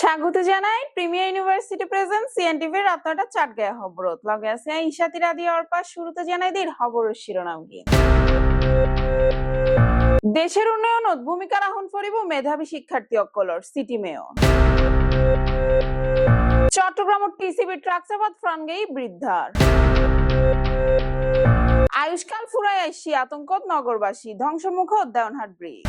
স্বাগত জানাই premier university present সিএনটিভির রাত নয়টা চাট গায়ে খবরত। লগে আছে ইশাতি রাদি অর্পা, শুরুতে জানাই দিন খবরের শিরোনাম কি? দেশের উন্নয়নত ভূমিকা রাখুন ফরিব মেধাবী শিক্ষার্থী অকলর city mayor. Chattogram TCB truck চাপাত ফ্রাঙ্গেই বৃদ্ধার। আয়ুষ্কাল ফুরাই আইসি আতঙ্কত নগরবাসী, ধ্বংসমুখ দেওয়ানহাট ব্রিজ।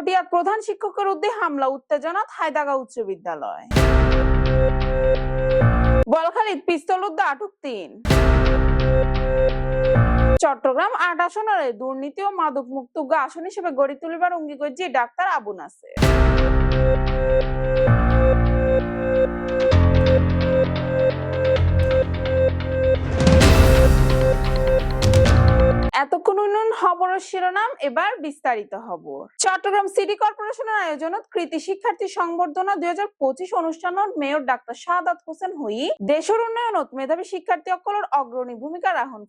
পটিয়ার প্রধান শিক্ষকের উদ্দে হামলা উত্তেজনা হায়দাগা উচ্চ বিদ্যালয়। বলখালিদ পিস্তল উদ্দে আটক তিন। চট্টগ্রাম আট আসনের দুর্নীতি ও মাদক মুক্ত আসন হিসেবে গড়ে তুলিবার অঙ্গীকার যে ডাক্তার আবু নাসের। এতক্ষণ উন্নয়ন খবরের শিরোনাম, এবার বিস্তারিত চট্টগ্রাম সিটি কর্পোরেশনের আয়োজনত কৃতি শিক্ষার্থী সংবর্ধনা দুই হাজার পঁচিশ অনুষ্ঠানত মেয়র ডাক্তার হোসেন হই, দেশের উন্নয়নত মেধাবী শিক্ষার্থী অগ্রণী ভূমিকা রাহন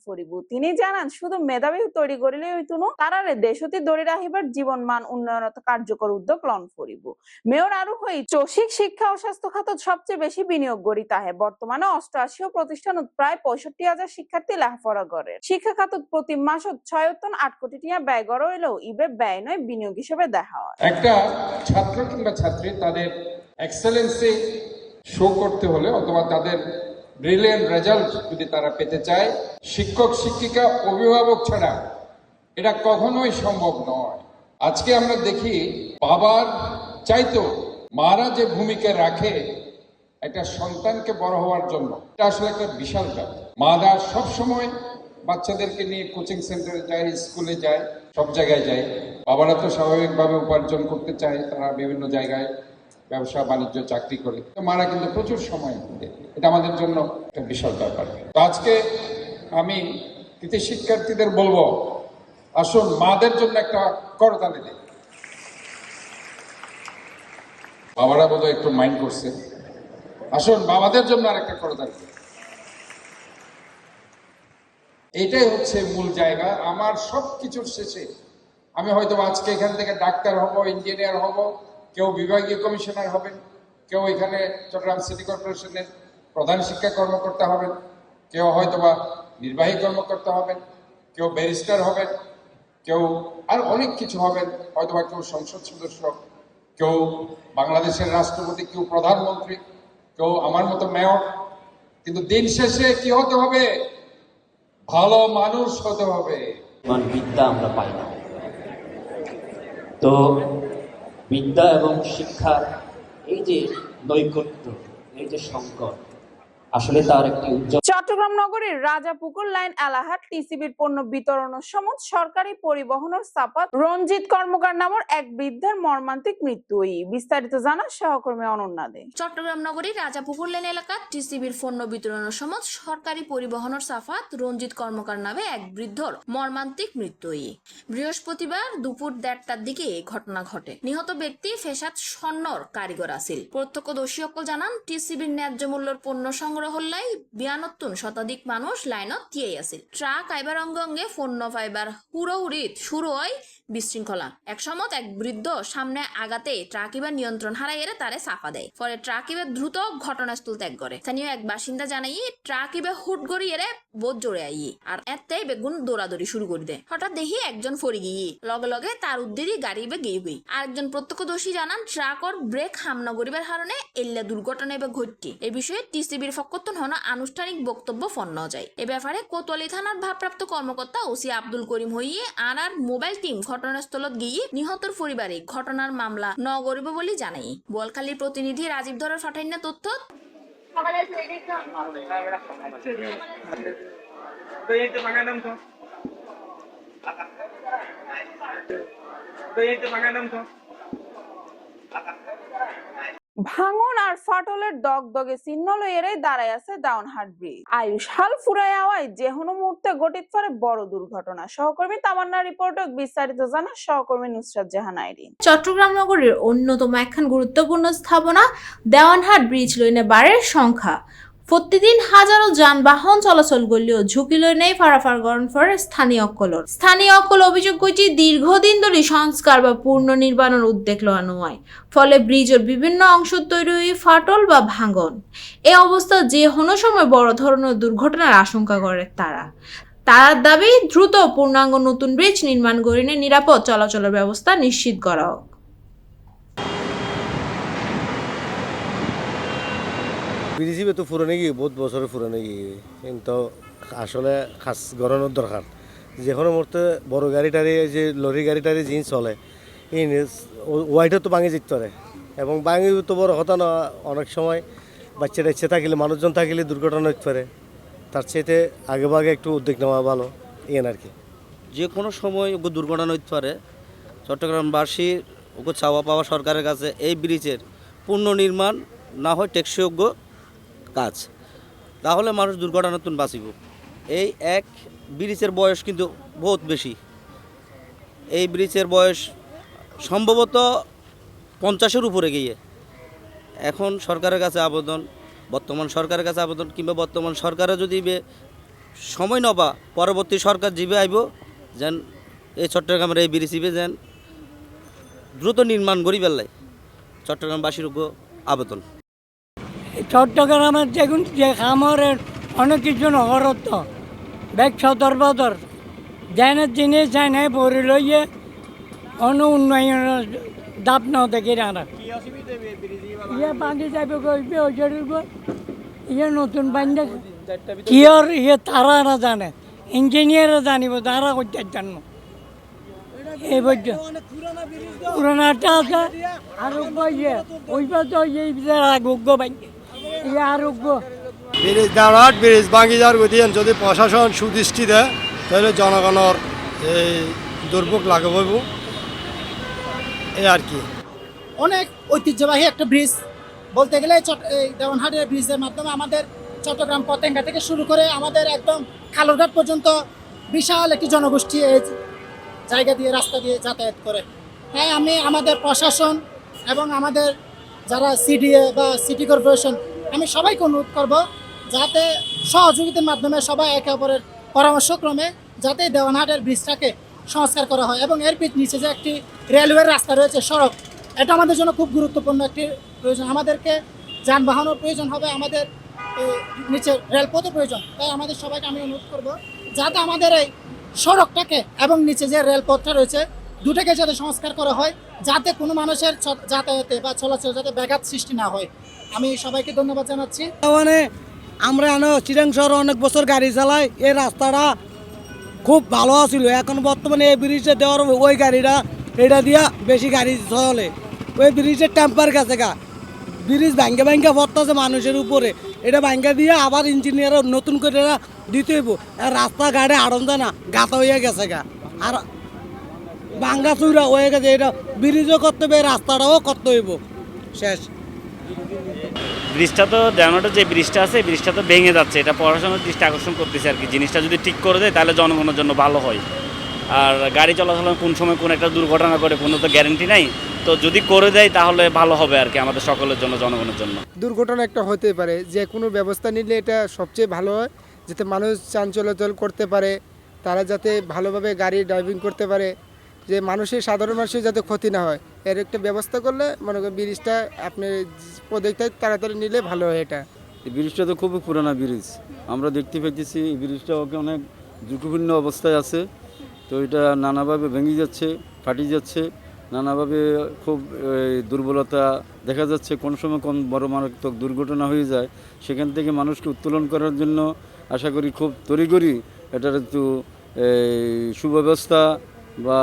তিনি জানান, শুধু মেধাবী তৈরি করিলে হইতুনো তারারে দেশতি দড়ি রাখিবার জীবন মান উন্নয়নত কার্যকর উদ্যোগ লন ফরিব মেয়র আরও হই, চসিক শিক্ষা ও স্বাস্থ্য খাতত সবচেয়ে বেশি বিনিয়োগ করি তাহে, বর্তমানে অষ্টআশি প্রতিষ্ঠানত প্রায় পঁয়ষট্টি হাজার শিক্ষার্থী লেখাপড়া করে শিক্ষা খাতত প্রতি মাসত ছয়তন আট কোটি টিয়া ব্যয় করা হইলেও ইবে ব্যয় নয়, বিনিয়োগ হিসেবে দেখা হয়। একটা ছাত্র কিংবা ছাত্রী তাদের এক্সেলেন্সে শো করতে হলে অথবা তাদের ব্রিলিয়ান্ট রেজাল্ট যদি তারা পেতে চায়, শিক্ষক, শিক্ষিকা, অভিভাবক ছাড়া এটা কখনোই সম্ভব নয়। আজকে আমরা দেখি বাবার চাইতো মারা যে ভূমিকা রাখে একটা সন্তানকে বড় হওয়ার জন্য, এটা আসলে একটা বিশাল ব্যাপার। মারা সবসময় বাচ্চাদেরকে নিয়ে কোচিং সেন্টারে যায়, স্কুলে যায়, সব জায়গায় যায়। বাবারা তো স্বাভাবিকভাবে উপার্জন করতে চায়, তারা বিভিন্ন জায়গায় ব্যবসা, বাণিজ্য, চাকরি করে। মারা কিন্তু প্রচুর সময় এটা আমাদের জন্য একটা বিশাল ব্যাপার। তো আজকে আমি কৃতি শিক্ষার্থীদের বলব, আসুন মাদের জন্য একটা করতালি দিই বাবারা বোধহয় একটু মাইন্ড করছে। আসুন বাবাদের জন্য আর একটা করতালি দিই এটাই হচ্ছে মূল জায়গা। আমার সব কিছুর শেষে আমি হয়তো আজকে এখান থেকে ডাক্তার হব, ইঞ্জিনিয়ার হব, কেউ বিভাগীয় কমিশনার হবেন, কেউ এখানে চট্টগ্রাম সিটি কর্পোরেশনের প্রধান শিক্ষা কর্মকর্তা হবেন, কেউ হয়তোবা নির্বাহী কর্মকর্তা হবেন, কেউ ব্যারিস্টার হবেন, কেউ আর অনেক কিছু হবেন হয়তোবা কেউ সংসদ সদস্য, কেউ বাংলাদেশের রাষ্ট্রপতি, কেউ প্রধানমন্ত্রী, কেউ আমার মতো মেয়র। কিন্তু দিন শেষে কি হতে হবে? ভালো মানুষ হতে হবে। বিদ্যা আমরা পাই না। তো বিদ্যা এবং শিক্ষা এই যে নৈকট্য, এই যে সংকট আসলে তার একটি উজ্জ্বল চট্টগ্রাম নগরীর রাজাপুকুর লাইন এলাহাট টিসিবির পণ্য বিতরণের সময় সরকারি পরিবহনের চাপাত রঞ্জিত কর্মকার নামের এক বৃদ্ধের মর্মান্তিক মৃত্যু বিস্তারিত জানা সহকর্মী অনন্যা দে। চট্টগ্রাম নগরীর রাজাপুকুর লেন এলাকার টিসিবির পণ্য বিতরণের সময় সরকারি পরিবহনের সাফাত রঞ্জিত কর্মকার নামে এক বৃদ্ধর মর্মান্তিক মৃত্যু হই বৃহস্পতিবার দুপুর দেড়টার দিকে এই ঘটনা ঘটে। নিহত ব্যক্তি ফেসাদ স্বর্ণর কারিগর আছিল প্রত্যক্ষদর্শী সকল জানান টিসিবির ন্যায্য মূল্যের পণ্য সংগ্রহ হল্লাই বিয়ানত্তুন শতাধিক মানুষ লাইনত থিয়েই আছিল। ট্রাক আইবার অঙ্গে অঙ্গে পণ্য পাইবার হুড়োহুড়িত শুরু হয় বিশৃঙ্খলা। এক সময় এক বৃদ্ধ সামনে আগাতে ট্রাক ইবার নিয়ন্ত্রণ হারাই এরে তারে সাফা দেয়। পরে ট্রাক ইবার দ্রুত ঘটনাস্থল ত্যাগ করে। স্থানীয় এক বাসিন্দা জানাই ট্রাক ইবে হুট গড়ি এরে বোধ জোরে আই আর এতে বেগুন দৌড়াদৌড়ি শুরু করে দেয়। হঠাৎ দেখি একজন ফরি গিয়ে লগে লগে তার উদ্দেরই গাড়ি ইবে গিয়ে গই। আরেকজন প্রত্যক্ষদর্শী জানান ট্রাকর ব্রেক হামনা করিবার কারণে এল্লা দুর্ঘটনা এবার ঘটটি এই বিষয়ে টিসিবির হন আনুষ্ঠানিক বক্তব্য ফন্ন যায়। এ ব্যাপারে কোতোয়ালি থানার ভারপ্রাপ্ত কর্মকর্তা ওসি আব্দুল করিম হইয়ে আর আর মোবাইল টিম ঘটনাস্থলত গিয়ে নিহতর পরিবারে ঘটনার মামলা ন করিব বলে জানাই। বোয়ালখালীর প্রতিনিধি রাজীব ধরার ফাটাইনা তথ্য। ভাঙন আর ফাটলের দগদগে চিহ্ন লইয়েরই দাঁড়ায় আছে ডাউনহাট ব্রিজ। আয়ুষ হাল ফুরাই আওয়ায় যে কোনো মুহূর্তে গঠিত পারে বড় দুর্ঘটনা। সহকর্মী তামান্না রিপোর্টক বিস্তারিত জানা সহকর্মী নুসরাত জাহান আইরিন চট্টগ্রাম নগরের অন্যতম একখান গুরুত্বপূর্ণ স্থাপনা দেওয়ানহাট ব্রিজ লইনে বারের সংখ্যা। প্রতিদিন হাজারো যানবাহন চলাচল করলেও ঝুঁকি নেই ফারাফার গরনফর স্থানীয় অকলর। স্থানীয় অকল অভিযোগ করছি দীর্ঘদিন ধরে সংস্কার বা পূর্ণ নির্মাণের উদ্যোগ লওয়ানো হয় ফলে ব্রিজের বিভিন্ন অংশ তৈরি হয়ে ফাটল বা ভাঙন। এ অবস্থা যে কোনো সময় বড় ধরনের দুর্ঘটনার আশঙ্কা করে তারা। তার দাবি, দ্রুত পূর্ণাঙ্গ নতুন ব্রিজ নির্মাণ করিনে নিরাপদ চলাচলের ব্যবস্থা নিশ্চিত করা হোক। বিদেশি তো ফুরানে গিয়ে, বহুত বছরে ফুরানে গিয়ে। কিন্তু আসলে খাস গড়ানোর দরকার। যে কোনো মুহূর্তে বড় গাড়ি টাড়ি যে লরি গাড়ি টাড়ি জিন চলে, এই ওয়াইটা তো ভাঙে যেতে পারে। এবং ভাঙি তো বড় কথা না, অনেক সময় বাচ্চা টাচ্চা থাকলে, মানুষজন থাকলে দুর্ঘটনা হতে পারে। তার চাইতে আগে ভাগে একটু উদ্যোগ নেওয়া ভালো ইয়েন আর কি। যে কোনো সময় ওকে দুর্ঘটনা হতে পারে চট্টগ্রামবাসীর ওকে চাওয়া পাওয়া সরকারের কাছে এই ব্রিজের পুনর্নির্মাণ না হয় টেকসইযোগ্য কাজ। তাহলে মানুষ দুর্ঘটনাতুন বাঁচিব। এই এক ব্রিজের বয়স কিন্তু বহুত বেশি। এই ব্রিজের বয়স সম্ভবত পঞ্চাশের উপরে গিয়ে। এখন সরকারের কাছে আবেদন, বর্তমান সরকারের কাছে আবেদন কিংবা বর্তমান সরকারে যদি সময় নবা, পরবর্তী সরকার জিবে আইব, যেন এই চট্টগ্রামের এই ব্রিজিবে যেন দ্রুত নির্মাণ করি পেলাই চট্টগ্রামবাসীর উপর আবেদন। চট্টগ্রামের যেগুন যে খামরের অনেক কিছু নহরত ব্যাগ সদর বদর। যেনের জিনিস নাই ভরি লইয়ে অন্য উন্নয়নের দাপ ন দেখি না ইয়ে বাঁধি যাবে কইবে ওইটার উপর ইয়ে নতুন বান্ধে কিয়র ইয়ে তারা না জানে? ইঞ্জিনিয়ার জানিব, তারা করতে জানো এই বলছে পুরানাটা আছে ইয়ে বিচার আরোগ্য বান্ধে ইয়ে আরোগ্য ব্রিজ দাঁড়াট ব্রিজ ভাঙি যাওয়ার যদি প্রশাসন সুদৃষ্টি দেয় তাহলে জনগণের এই দুর্ভোগ লাঘব হইব। এই আর কি। অনেক ঐতিহ্যবাহী একটা ব্রিজ। বলতে গেলে চট- এই দেওয়ানহাটের ব্রিজের মাধ্যমে আমাদের চট্টগ্রাম পতেঙ্গা থেকে শুরু করে আমাদের একদম খালুরঘাট পর্যন্ত বিশাল একটি জনগোষ্ঠী এই জায়গা দিয়ে রাস্তা দিয়ে যাতায়াত করে। তাই আমি আমাদের প্রশাসন এবং আমাদের যারা সিডিএ বা সিটি কর্পোরেশন আমি সবাইকে অনুরোধ করব যাতে সহযোগিতার মাধ্যমে সবাই একে অপরের পরামর্শক্রমে যাতে দেওয়ানহাটের ব্রিজটাকে সংস্কার করা হয় এবং এর পিছ নিচে যে একটি রেলওয়ের রাস্তা রয়েছে, সড়ক, এটা আমাদের জন্য খুব গুরুত্বপূর্ণ একটি প্রয়োজন। আমাদেরকে যানবাহনের প্রয়োজন হবে, আমাদের নিচে রেলপথের প্রয়োজন। তাই আমাদের সবাইকে আমি অনুরোধ করব যাতে আমাদের এই সড়কটাকে এবং নিচে যে রেলপথটা রয়েছে, দুটাকে যাতে সংস্কার করা হয়, যাতে কোনো মানুষের যাতায়াতে বা চলাচল যাতে ব্যাঘাত সৃষ্টি না হয়। আমি সবাইকে ধন্যবাদ জানাচ্ছি। মানে আমরা চিরাং শহরে অনেক বছর গাড়ি চালাই, এই রাস্তাটা খুব ভালো আছিল। এখন বর্তমানে এই ব্রিজে দেওয়ার ওই গাড়িটা, এটা দিয়া বেশি গাড়ি চলে। ওই ব্রিজের টেম্পার কাছে গা। ব্রিজ ভাঙ্গে ভাঙ্গে পড়তেছে মানুষের উপরে। এটা ভাঙ্গে দিয়ে আবার ইঞ্জিনিয়ার নতুন করে এরা দিতে হইব। আর রাস্তা গাড়ি আড়ন যায় না গাতা হয়ে গেছে গা। আর ভাঙ্গা চুরা হয়ে গেছে, এটা ব্রিজও করতে হবে, রাস্তাটাও করতে হইব। শেষ। ব্রিজটা তো দেওয়ানোটা যে ব্রিজটা আছে, ব্রিজটা তো ভেঙে যাচ্ছে। এটা পড়াশোনার দৃষ্টি আকর্ষণ করতেছে আর কি। জিনিসটা যদি ঠিক করে দেয়, তাহলে জনগণের জন্য ভালো হয়। আর গাড়ি চলাচল কোন সময় কোন একটা দুর্ঘটনা করে কোনো তো গ্যারেন্টি নাই। তো যদি করে দেয়, তাহলে ভালো হবে আর কি আমাদের সকলের জন্য, জনগণের জন্য। দুর্ঘটনা একটা হতে পারে। যে কোনো ব্যবস্থা নিলে এটা সবচেয়ে ভালো হয়। যাতে মানুষ চান চলাচল করতে পারে, তারা যাতে ভালোভাবে গাড়ি ড্রাইভিং করতে পারে। যে মানুষের, সাধারণ মানুষের যাতে ক্ষতি না হয়। এর একটা ব্যবস্থা করলে, মনে করেন ব্রিজটা আপনি প্রজেক্টটা তাড়াতাড়ি নিলে ভালো হয় এটা। এই ব্রিজটা তো খুবই পুরানা ব্রিজ। আমরা দেখতে পাইতেছি এই ব্রিজটা ওকে অনেক ঝুঁকিপূর্ণ অবস্থায় আছে। তো এটা নানাভাবে ভেঙে যাচ্ছে, ফাটি যাচ্ছে, নানাভাবে খুব দুর্বলতা দেখা যাচ্ছে। কোন সময় কোন বড় মারাত্মক দুর্ঘটনা হয়ে যায়, সেখান থেকে মানুষকে উত্তোলন করার জন্য আশা করি খুব তড়িঘড়ি এটার একটু সুব্যবস্থা বা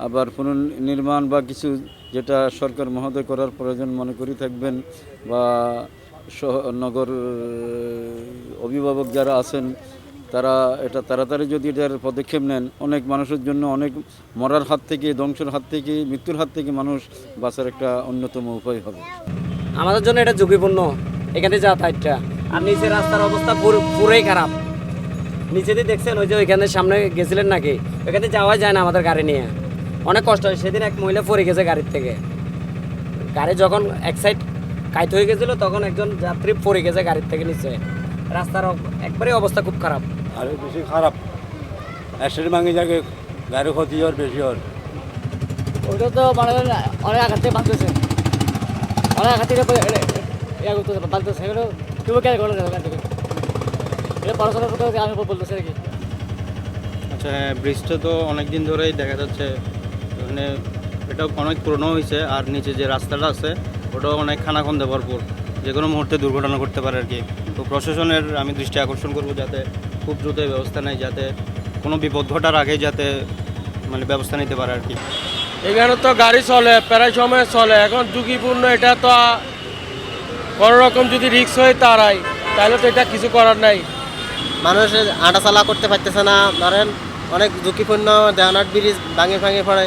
আবার পুনর্নির্মাণ বা কিছু যেটা সরকার মহোদয় করার প্রয়োজন মনে করি থাকবেন বা নগর অভিভাবক যারা আছেন, তারা এটা তাড়াতাড়ি যদি এটার পদক্ষেপ নেন, অনেক মানুষের জন্য অনেক মরার হাত থেকে, ধ্বংসের হাত থেকে, মৃত্যুর হাত থেকে মানুষ বাঁচার একটা অন্যতম উপায় হবে। আমাদের জন্য এটা ঝুঁকিপূর্ণ, এখানে যাতায়াতটা আর নিচের রাস্তার অবস্থা পুরো- পুরোই খারাপ। নিচে দেখছেন ওই যে ওইখানে সামনে গেছিলেন নাকি? ওইখানে যাওয়া যায় না আমাদের গাড়ি নিয়ে। অনেক কষ্ট হয়। সেদিন এক মহিলা পড়ে গেছে গাড়ির থেকে। গাড়ি যখন এক সাইড কাইত হয়ে গেছিল তখন একজন যাত্রী পড়ে গেছে গাড়ির থেকে নিচে। রাস্তার একবারে অবস্থা খুব খারাপ। আর বেশি খারাপ। অ্যাক্সিডেন্ট ভাঙে যাকে গাড়ি ক্ষতি হওয়ার বেশি হওয়ার। ওটা তো মানে অনেক আঘাত থেকে বাঁধতেছে অনেক আঘাত থেকে ইয়া করতেছে বাঁধতেছে এগুলো তুমি কেন এটা পড়াশোনা করতে আমি বলতেছি আর কি। আচ্ছা হ্যাঁ ব্রিজটা তো অনেক দিন ধরেই দেখা যাচ্ছে। মানে এটা অনেক পুরনো হয়েছে আর নিচে যে রাস্তাটা আছে ওটাও অনেক খানাখন্দে ভরপুর। যে কোনো মুহূর্তে দুর্ঘটনা করতে পারে আর কি। তো প্রশাসনের আমি দৃষ্টি আকর্ষণ করব যাতে খুব দ্রুত ব্যবস্থা নেয় যাতে কোনো বিপদ ঘটার আগেই যাতে মানে ব্যবস্থা নিতে পারে আর কি। এখানে তো গাড়ি চলে প্রায় সময় চলে। এখন ঝুঁকিপূর্ণ এটা তো কোনো রকম যদি রিক্স হয়ে দাঁড়ায় তাহলে তো এটা কিছু করার নাই। মানুষের আটাচালা করতে পারতেছে না। ধরেন অনেক ঝুঁকিপূর্ণ দেওয়ানাট ব্রিজ ভাঙে ভাঙে পড়ে।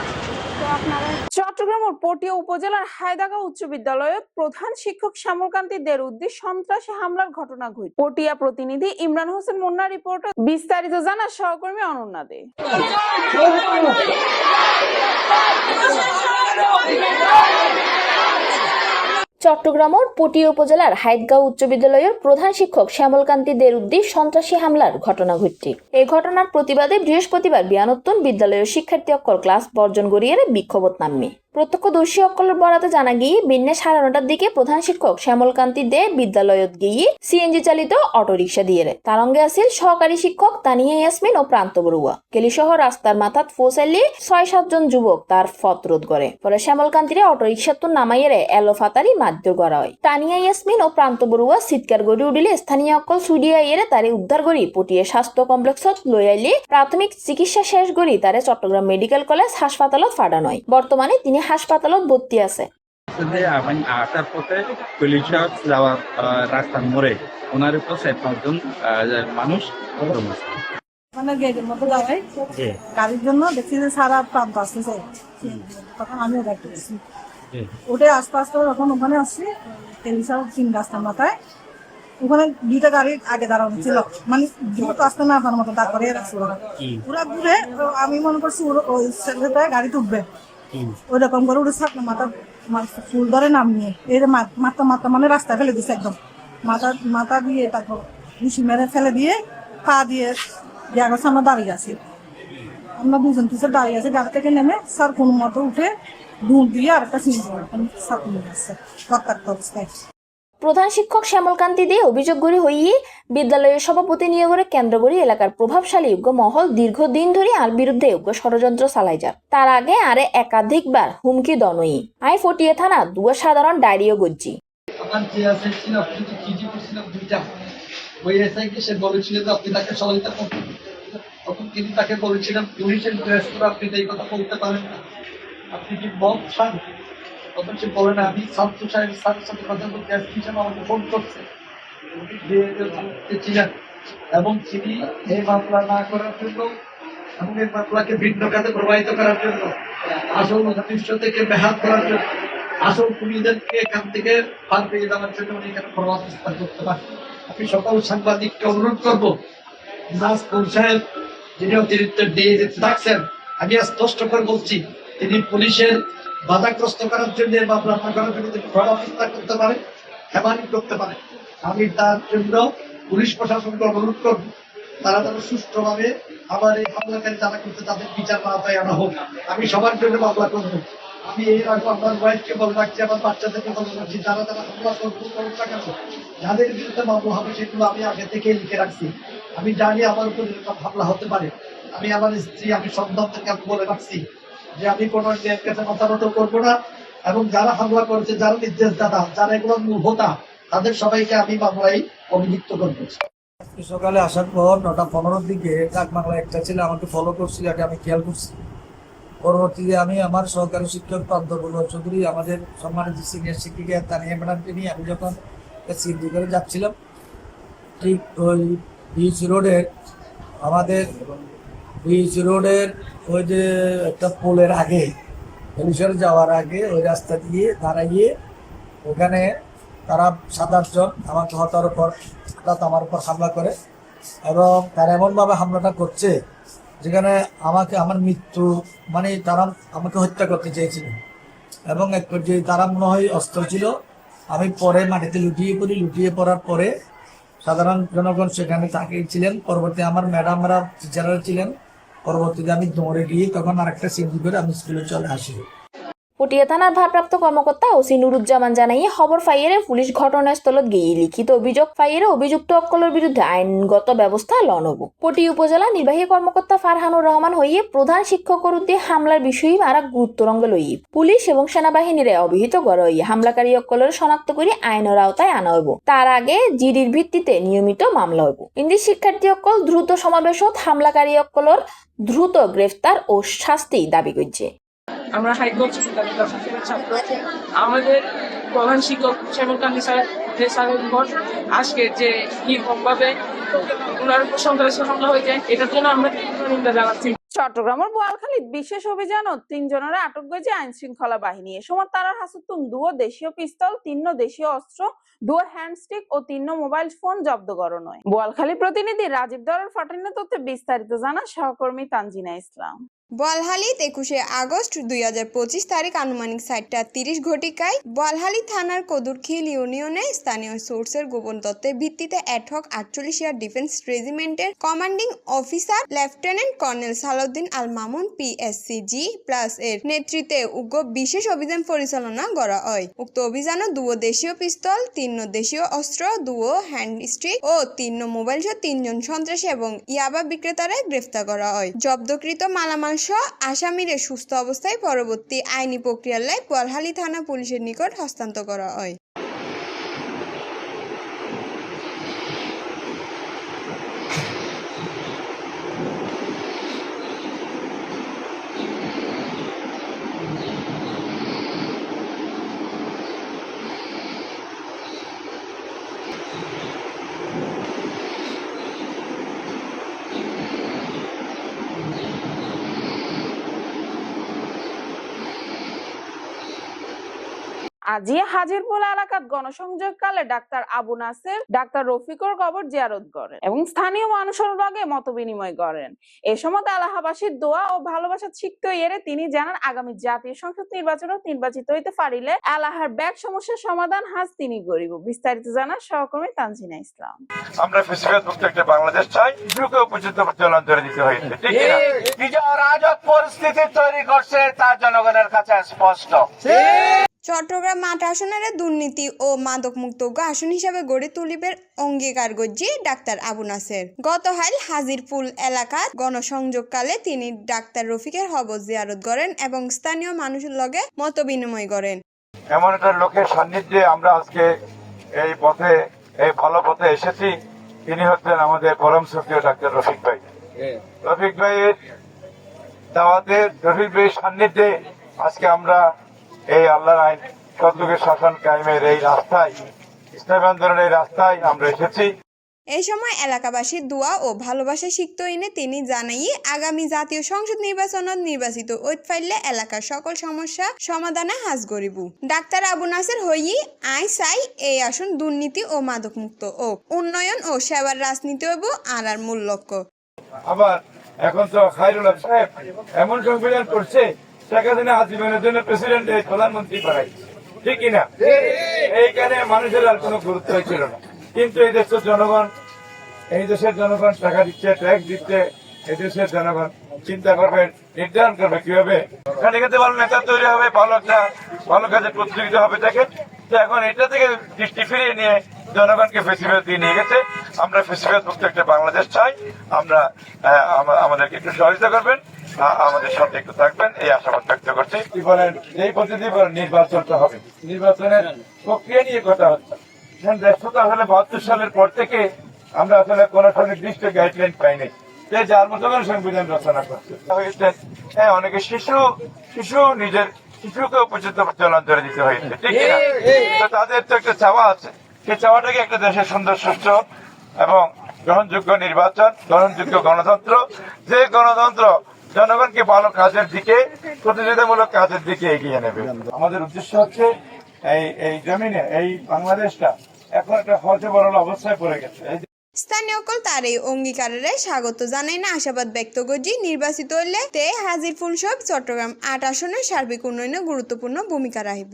চট্টগ্রামের পটিয়া উপজেলার হায়দাগা উচ্চ বিদ্যালয়ে প্রধান শিক্ষক শ্যামলকান্তি দের উদ্দেশ্যে সন্ত্রাসী হামলার ঘটনা ঘটে পটিয়া প্রতিনিধি ইমরান হোসেন মুন্না রিপোর্ট বিস্তারিত জানা সহকর্মী অনন্যা দে চট্টগ্রামের পটি উপজেলার হাইদগাঁও উচ্চ বিদ্যালয়ের প্রধান শিক্ষক শ্যামলকান্তি দের উদ্দেশ সন্ত্রাসী হামলার ঘটনা ঘটছে। এই ঘটনার প্রতিবাদে বৃহস্পতিবার বিয়ানোত্তন বিদ্যালয়ের শিক্ষার্থী অক্কল ক্লাস বর্জন গড়িয়ে বিক্ষোভত নামে। প্রত্যক্ষদর্শী অক্কলের বরাতে জানা গিয়ে বিন্যা সাড়ে নটার দিকে প্রধান শিক্ষক শ্যামলকান্তি দে বিদ্যালয়ত গিয়ে সিএনজি চালিত অটোরিকশা দিয়ে তার অঙ্গে আছিল সহকারী শিক্ষক তানিয়া ইয়াসমিন ও প্রান্ত বড়ুয়া। কেলিসহ রাস্তার মাথাত ফোসাইলে ছয় সাতজন যুবক তার পথ রোধ করে। পরে শ্যামলকান্তিরে অটোরিকশার তো নামাইয়েরে এলো ফাতারি মারধর করা হয় তানিয়া ইয়াসমিন ও প্রান্ত বড়ুয়া চিৎকার গড়ি উঠিলে স্থানীয় অকল সুডিয়া ইয়েরে তারে উদ্ধার করি পটিয়ে স্বাস্থ্য কমপ্লেক্সত লই আইলে প্রাথমিক চিকিৎসা শেষ করি তারে চট্টগ্রাম মেডিকেল কলেজ হাসপাতালত ফাটানো হয় বর্তমানে তিনি হাসপাতালত ভর্তি আছে। আমি আসার পথে পুলিশ যাওয়ার রাস্তার মোড়ে ওনার উপর চার পাঁচজন মানুষ মানে গেটের মধ্যে দাঁড়াই গাড়ির জন্য দেখছি যে সারা প্রান্ত আসতেছে। তখন আমিও দেখতেছি ওটা আস্তে আস্তে যখন ওখানে আসছি তেলিশা তিন রাস্তার মাথায়। ওখানে দুইটা গাড়ি আগে দাঁড়ানো ছিল। মানে দ্রুত আসতে না পারার মতো ওরা ঘুরে আমি মনে করছি ওর- ওই ছেলেটা গাড়ি উঠবে ওই রকম করে উঠে থাকল মাথা ফুল ধরে নামিয়ে এই যে মা- মাথা মাথা মানে রাস্তায় ফেলে দিছে একদম। মাথা মাথা দিয়ে তারপর ঘুষি মেরে ফেলে দিয়ে পা দিয়ে জায়গার সামনে দাঁড়িয়ে আছি। আমরা দুজন পিছিয়ে দাঁড়িয়ে আছি, গাড়ি থেকে নেমে স্যার কোনো মতো উঠে ধুঁ দিয়ে আর একটা সিন স্যার নিয়ে আসছে। রক্তাক্ত অবস্থায়। প্রধান শিক্ষক শ্যামলকান্তি দে অভিযোগ করে হইয়ে বিদ্যালয়ের সভাপতি নিয়োগের কেন্দ্র করে এলাকার প্রভাবশালী উগ্র মহল দীর্ঘদিন ধরে আর বিরুদ্ধে উগ্র ষড়যন্ত্র চালাই যার। তার আগে আরে একাধিকবার হুমকি দনই আই ফটিয়ে থানা দুয়া সাধারণ ডায়রিও গজ্জি। আপনি তাকে আপনি কথা বলতে পারেন আপনি কি মত খান? সে বলে না, আমি ছাত্র সাহেব স্যারের সাথে কথা বলতে আসছি হিসেবে আমাকে ফোন করছে। এবং তিনি এই মামলা না করার জন্য এবং এই মামলাকে ভিন্ন কাজে প্রবাহিত করার জন্য আসল দৃশ্য থেকে ব্যাহাত করার জন্য আসল খুনিদেরকে এখান থেকে পার পেয়ে দেওয়ার জন্য উনি এখানে প্রভাব বিস্তার করতে পারেন। আমি সকল সাংবাদিককে অনুরোধ করব নাজ সাহেব, যিনি অতিরিক্ত ডিএ থাকছেন, আমি স্পষ্ট করে বলছি তিনি পুলিশের বাধাগ্রস্ত করার জন্য এই মামলা না করার জন্য তিনি করতে পারে, হেমানি করতে পারে, আমি তার জন্য পুলিশ প্রশাসনকে অনুরোধ করব, তারা যেন সুষ্ঠুভাবে আমার এই হামলাকারী যারা করছে তাদের বিচার পায় আনা হোক। আমি সবার জন্য মামলা করব। আমি এই আগে আমার ওয়াইফকে বলে রাখছি আমার বাচ্চাদেরকে বলে রাখছি, যারা যারা হামলা করব যাদের বিরুদ্ধে মামলা হবে সেগুলো আমি আগে থেকে লিখে রাখছি। আমি জানি আমার উপর এরকম হামলা হতে পারে। আমি আমার স্ত্রী, আমি সন্তানদেরকে আমি বলে রাখছি। যে আমি কোনো কাছে মাথা করব না। এবং যারা হামলা করেছে, যারা নির্দেশ দাদা যারা এগুলো মূল হোতা তাদের সবাইকে আমি মামলায় অভিযুক্ত করব। সকালে আসার পর নটা পনেরোর দিকে ডাক বাংলা একটা ছেলে আমাকে ফলো করছিল, এটা আমি খেয়াল করছি। পরবর্তীতে আমি আমার সহকারী শিক্ষক প্রান্তগুলো চৌধুরী, আমাদের সম্মানিত সিনিয়র শিক্ষিকা তানিয়া ম্যাডামকে নিয়ে আমি যখন সিদ্ধি করে যাচ্ছিলাম, ঠিক ওই বিচ রোডের আমাদের বিচ রোডের ওই যে একটা পোলের আগে পুলিশের যাওয়ার আগে ওই রাস্তা দিয়ে দাঁড়াইয়ে ওখানে তারা সাত আটজন আমাকে হতার উপর হঠাৎ আমার উপর হামলা করে এবং তারা এমনভাবে হামলাটা করছে যেখানে আমাকে, আমার মৃত্যু মানে তারা আমাকে হত্যা করতে চেয়েছিল এবং এক পর্যায়ে তারা মনে হয় অস্ত্র ছিল। আমি পরে মাটিতে লুটিয়ে পড়ি, লুটিয়ে পড়ার পরে সাধারণ জনগণ সেখানে তাকিয়েছিলেন পরবর্তী আমার ম্যাডামরা, টিচাররা ছিলেন। পরবর্তীতে আমি দৌড়ে গিয়ে তখন আরেকটা সিন্ধি করে আমি স্কুলে চলে আসি। পটিয়া থানার ভারপ্রাপ্ত কর্মকর্তা ওসি নুরুজ্জামান জানাইয়ে খবর ফাইয়ারে পুলিশ ঘটনাস্থলত গিয়ে লিখিত অভিযোগ ফাইয়ারে অভিযুক্ত অকলের বিরুদ্ধে আইনগত ব্যবস্থা লন হব পটি উপজেলা নির্বাহী কর্মকর্তা ফারহানুর রহমান হইয়ে প্রধান শিক্ষকর উদ্দে হামলার বিষয়ে মারা গুরুত্বরঙ্গে লই পুলিশ এবং সেনাবাহিনীরে অভিহিত হইয়ে হামলাকারী অকলের শনাক্ত করে আইনের আওতায় আনা হইব। তার আগে জিডির ভিত্তিতে নিয়মিত মামলা হইব। ইংলিশ শিক্ষার্থী অকল দ্রুত সমাবেশত হামলাকারী অকলর দ্রুত গ্রেফতার ও শাস্তি দাবি করছে আমরা হাইকোর্ট ছাত্র আমাদের প্রধান শিক্ষক শ্যামল যে স্যারের আজকে যে কিরকমভাবে ওনার উপর সন্ত্রাসী হামলা হয়ে যায়, এটার জন্য আমরা নিন্দা জানাচ্ছি। চট্টগ্রামের বোয়ালখালীত বিশেষ অভিযানত তিনজনের আটক গেছে আইন শৃঙ্খলা বাহিনী। এ সময় তারা হাসুতুম দুও দেশীয় পিস্তল তিন দেশীয় অস্ত্র দুও হ্যান্ডস্টিক ও তিন মোবাইল ফোন জব্দ করানো বোয়ালখালী প্রতিনিধি রাজীব দরের ফাটিন্য তথ্যে বিস্তারিত জানা সহকর্মী তানজিনা ইসলাম। বলহালিত একুশে আগস্ট দুই হাজার পঁচিশ তারিখ আনুমানিক সাতটা তিরিশ ঘটিকায় বলহালি থানার কদুরখিল ইউনিয়নে স্থানীয় সোর্সের গোপন তত্ত্বের ভিত্তিতে অ্যাডহক আটচল্লিশ air defence রেজিমেন্টের commanding officer lieutenant colonel Salauddin Al Mamun PSCG plus এর নেতৃত্বে উগ্র বিশেষ অভিযান পরিচালনা করা হয়। উক্ত অভিযানে দুও দেশীয় পিস্তল তিন দেশীয় অস্ত্র দুও হ্যান্ড স্ট্রিক ও তিন মোবাইল সহ তিনজন সন্ত্রাসী এবং ইয়াবা বিক্রেতারে গ্রেফতার করা হয়। জব্দকৃত মালামাল সহ আসামিরে সুস্থ অবস্থায় পরবর্তী আইনি প্রক্রিয়ার লাই থানা পুলিশের নিকট হস্তান্তর করা হয়। আজি হাজিরপুল এলাকাত গণসংযোগ কালে ডাক্তার আবু নাসের ডাক্তার রফিকর কবর জিয়ারত করেন এবং স্থানীয় মানুষের লগে মত বিনিময় করেন। এ সময় এলাহাবাসীর দোয়া ও ভালোবাসা শিখতে এরে তিনি জানান আগামী জাতীয় সংসদ নির্বাচনও নির্বাচিত হইতে পারিলে এলাহার ব্যাগ সমস্যার সমাধান হাজ তিনি গরিব বিস্তারিত জানান সহকর্মী তানজিনা ইসলাম। আমরা ফেসিবাদ মুক্ত একটা বাংলাদেশ চাই যুগে উপযুক্ত প্রচলন করে দিতে হয়েছে ঠিক কিনা? কি যে অরাজক পরিস্থিতি তৈরি করছে তা জনগণের কাছে স্পষ্ট। চট্টগ্রাম মাঠ আসনের দুর্নীতি ও মাদক মুক্ত আসন হিসাবে গড়ে তুলিবের অঙ্গীকার গজ্জি ডাক্তার আবু নাসের। গত হাইল হাজিরপুল এলাকার গণসংযোগকালে তিনি ডাক্তার রফিকের হবজ জিয়ারত করেন এবং স্থানীয় মানুষের লগে মত বিনিময় করেন। এমন একটা লোকের সান্নিধ্যে আমরা আজকে এই পথে, এই ভালো পথে এসেছি। তিনি হচ্ছেন আমাদের পরম শ্রদ্ধীয় ডাক্তার রফিক ভাই। রফিক ভাইয়ের দাওয়াতে, রফিক ভাইয়ের সান্নিধ্যে আজকে আমরা এই আল্লাহর আইন সত্যকের শাসন কায়েমের এই রাস্তায় ইসলাম আন্দোলনের এই রাস্তায় আমরা এসেছি। এই সময় এলাকাবাসীর দোয়া ও ভালোবাসা শিখত এনে তিনি জানাই আগামী জাতীয় সংসদ নির্বাচনত নির্বাচিত ঐত এলাকার সকল সমস্যা সমাধানে হাজ গরিব ডাক্তার আবু নাসের হই আই চাই এই আসন দুর্নীতি ও মাদক মুক্ত ও উন্নয়ন ও সেবার রাজনীতি হইব আর আর মূল লক্ষ্য। আবার এখন তো খাইরুল সাহেব এমন সংবিধান করছে শেখ হাসিনা আজীবনের জন্য প্রেসিডেন্ট প্রধানমন্ত্রী বানাই ঠিক কিনা? এইখানে মানুষের আর কোনো গুরুত্ব ছিল না। কিন্তু এই দেশের জনগণ এই দেশের জনগণ টাকা দিচ্ছে ট্যাক্স দিচ্ছে এই দেশের জনগণ চিন্তা করবে নির্ধারণ করবে কীভাবে। এখানে ভালো নেতা তৈরি হবে ভালো একটা ভালো কাজে প্রতিযোগিতা হবে দেখেন। তো এখন এটা থেকে দৃষ্টি ফিরিয়ে নিয়ে জনগণকে ফেসিবাদ দিয়ে নিয়ে গেছে। আমরা ফেসিবাদ মুক্ত একটা বাংলাদেশ চাই। আমরা আমাদেরকে একটু সহযোগিতা করবেন। আমাদের সাথে একটু থাকবেন এই আশাবাদ ব্যক্ত করছি। কি বলেন এই পদ্ধতি বলেন নির্বাচনটা হবে। নির্বাচনের প্রক্রিয়া নিয়ে কথা হচ্ছে। আসলে বাহাত্তর সালের পর থেকে আমরা আসলে কোন সুনির্দিষ্ট গাইডলাইন পাইনি যার মতো করে সংবিধান রচনা করছে। হ্যাঁ অনেকে শিশু শিশু নিজের দিতে হয়েছে। ঠিক তো তাদের তো একটা চাওয়া আছে। সেই চাওয়াটাকে একটা দেশের সুন্দর সুস্থ এবং গ্রহণযোগ্য নির্বাচন গ্রহণযোগ্য গণতন্ত্র যে গণতন্ত্র জনগণকে ভালো কাজের দিকে প্রতিযোগিতামূলক কাজের দিকে এগিয়ে নেবে। আমাদের উদ্দেশ্য হচ্ছে এই এই জমিনে এই বাংলাদেশটা এখন একটা হজে বরল অবস্থায় পড়ে গেছে। স্থানীয় তার এই অঙ্গীকারের স্বাগত জানাই না আশাবাদ ব্যক্ত করছি নির্বাচিত হইলে তে হাজির ফুলসব চট্টগ্রাম আট আসনের সার্বিক উন্নয়নে গুরুত্বপূর্ণ ভূমিকা রাখিব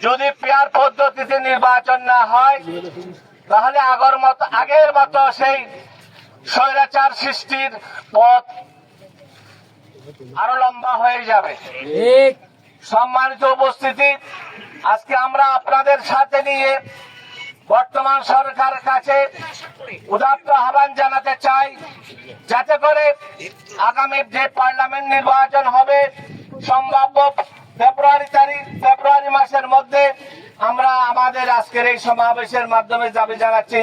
যদি পেয়ার পদ্ধতিতে নির্বাচন না হয় তাহলে আগর মতো আগের মতো সেই স্বৈরাচার সৃষ্টির পথ আরও লম্বা হয়ে যাবে। সম্মানিত উপস্থিতি আজকে আমরা আপনাদের সাথে নিয়ে বর্তমান সরকারের কাছে উদাত্ত আহ্বান জানাতে চাই যাতে করে আগামী যে পার্লামেন্ট নির্বাচন হবে সম্ভাব্য আমাদের আজকের এই সমাবেশের মাধ্যমে দাবি জানাচ্ছি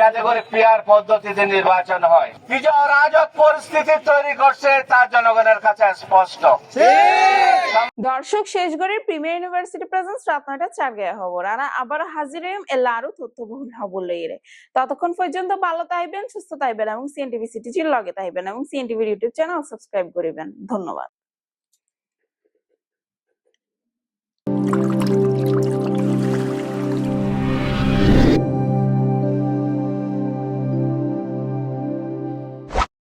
যাতে করে পিয়ার পদ্ধতিতে নির্বাচন হয়। কি যে অরাজক পরিস্থিতি তৈরি করছে তা জনগণের কাছে স্পষ্ট। দর্শক, শেষগড়ের প্রিমিয়ার ইউনিভার্সিটি প্রেজেন্স রাত নয়টা চার গেয়া খবর। আর আবার হাজির হইম এলা আরও তথ্যবহুল খবর লইরে ততক্ষণ পর্যন্ত ভালো তাইবেন সুস্থ তাইবেন এবং সিএনটিভি সিটিজির লগে তাইবেন এবং সিএনটিভির ইউটিউব চ্যানেল সাবস্ক্রাইব করিবেন। ধন্যবাদ।